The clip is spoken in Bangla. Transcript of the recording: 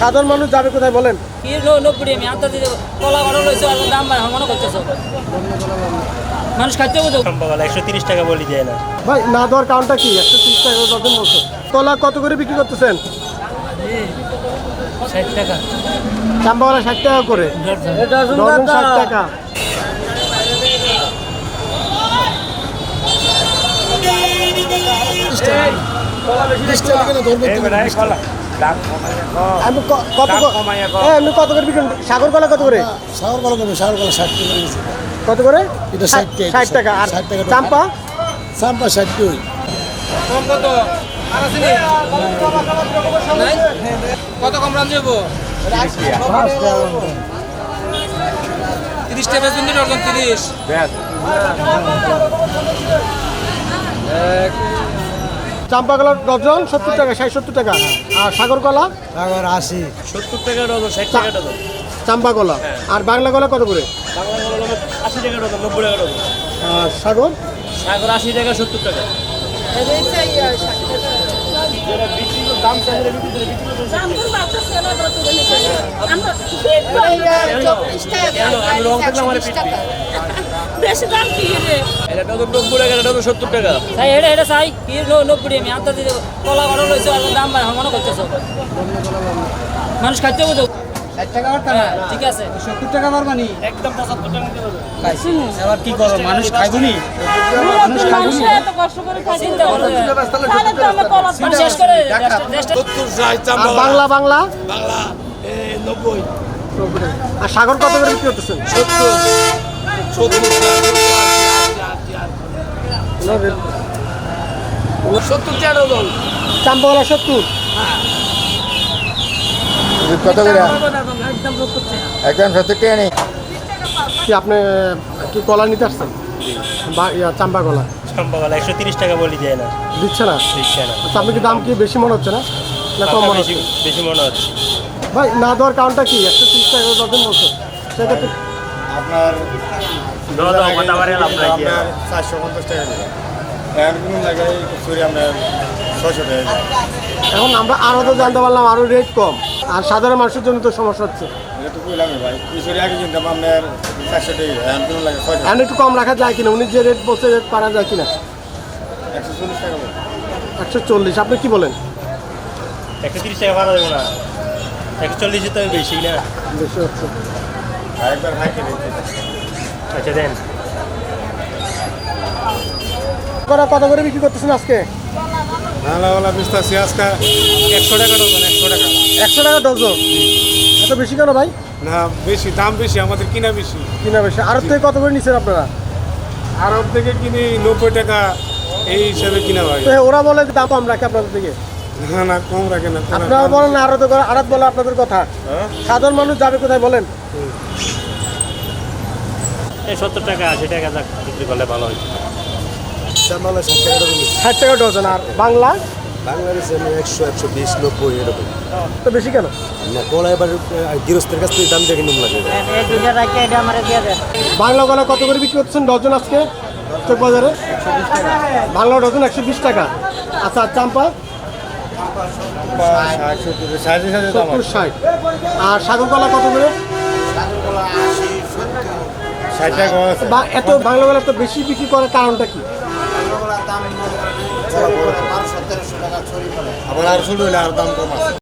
সাধারণ মানুষ যাবে কোথায় বলেন? নব্বই আমি দিতে কলা দাম মনে করতেছো মানুষ একশো তিরিশ টাকা বলি যায় না। ভাই না দেওয়ার কারণটা কি? একশো তিরিশ টাকা বলছো। কলা কত করে বিক্রি করতেছেন? ষাট টাকা। চাম্বাওয়ালা ষাট টাকা করে। ষাট টাকা। আমি কত এ, এমনি কত করে বিক্রি? সাগর কলা কত করে? সাগর কলা কমে সাগর কলা ষাট টাকা কত করে? এটা ষাট টাকা, ষাট টাকা। আর ষাট টাকা। চাম্পা? চাম্পা ষাট টাকা কত? কম রান যাব তিরিশ টাকা তিরিশ। চাম্পা কলা ডজন সত্তর টাকা ষাট সত্তর টাকা। আর সাগর কলা সাগর আশি। সত্তর টাকা ডজন ষাট টাকা ডজন। চাম্পা কলা আর বাংলা কলা কত করে? বাংলা কলা আশি টাকা ডজন নব্বই টাকা ডজন। আর সাগর? সাগর আশি টাকা সত্তর টাকা। বেশি দাম কি রে? এটা ডজন নব্বই টাকা এটা সত্তর টাকা। তাই এটা এটা চাই। কি নব্বই আমি আনতে দিতে কলা বড় লইছো আর দাম বাড়ে মনে করতেছো? মানুষ খাইতে বুঝো টাকা হ্যাঁ ঠিক আছে। সত্তর টাকা পারবানি একদম পঁচাত্তর টাকা হবে। এবার কি করো মানুষ খাইবনি বাংলা বাংলা? নব্বই। আর সাগর কত করে বিক্রি করতেছেন সত্তর চাম্পাওয়ালা সত্তর। কত করে? একদম সত্তর টাকা নেই। কি আপনি কি কলা নিতে আসছেন? বা চাম্পা কলা। একশো তিরিশ টাকা বলি যায় না। দিচ্ছে না? দিচ্ছে না। আচ্ছা আপনি কি দাম কি বেশি মনে হচ্ছে না? না কম মনে হচ্ছে? বেশি মনে হচ্ছে। ভাই না দেওয়ার কারণটা কি? একশো তিরিশ টাকা করে ডজন বলছো। সেক্ষেত্রে আপনার দাও দাও কথা বাড়ে লাভ নাই আপনার চারশো পঞ্চাশ টাকা এখন কোনো জায়গায় চুরি আপনার ছশো টাকা দিবে। এখন আমরা আরও তো জানতে পারলাম আরও রেট কম। আর সাধারণ মানুষের জন্য তো সমস্যা হচ্ছে। এটা তো ভাই চুরি আগে কিনতাম আপনার চারশো টাকা দিবে। এখন কোনো লাগে এখন একটু কম রাখা যায় কিনা? উনি যে রেট বলছে রেট পারা যায় কিনা? একশো চল্লিশ টাকা। একশো চল্লিশ আপনি কি বলেন? একশো তিরিশ টাকা ভাড়া দেবো না। একশো চল্লিশে তো বেশি না। বেশি হচ্ছে। আরেকবার আচ্ছা দেন। করা কত করে বিক্রি করতেছেন আজকে? নালাওয়ালা পিস্তা আজকে একশো টাকা ডজন একশো টাকা। একশো টাকা ডজন? এত বেশি কেন ভাই? না বেশি দাম বেশি আমাদের কিনা বেশি। কিনা বেশি। আরব থেকে কত করে নিচ্ছেন আপনারা? আরব থেকে কিনি নব্বই টাকা এই হিসাবে কিনা ভাই। ওরা বলে দাম কম রাখে আপনাদের থেকে না না কম রাখে না আপনারা বলেন না আরত আরত বলে আপনাদের কথা। সাধারণ মানুষ যাবে কোথায় বলেন? এই সত্তর টাকা আশি টাকা যাক বিক্রি করলে ভালো হয়। ষাট টাকা ডজন আর বাংলা? বাংলাদেশে আমি একশো একশো বিশ নব্বই এরকম। তো বেশি কেন? না কলা এবার গৃহস্থের কাছ থেকে দাম দেখে লাগে। বাংলা গলা কত করে বিক্রি করছেন ডজন আজকে? চোখ বাজারে? বাংলা ডজন একশো বিশ টাকা। আচ্ছা চাম্পা? সত্তর ষাট আর সাগর কলা কত করে? বা এত বাংলা গলা তো বেশি বিক্রি করার কারণটা কি? আবার আর শুরু হলে আর দাম কম আছে।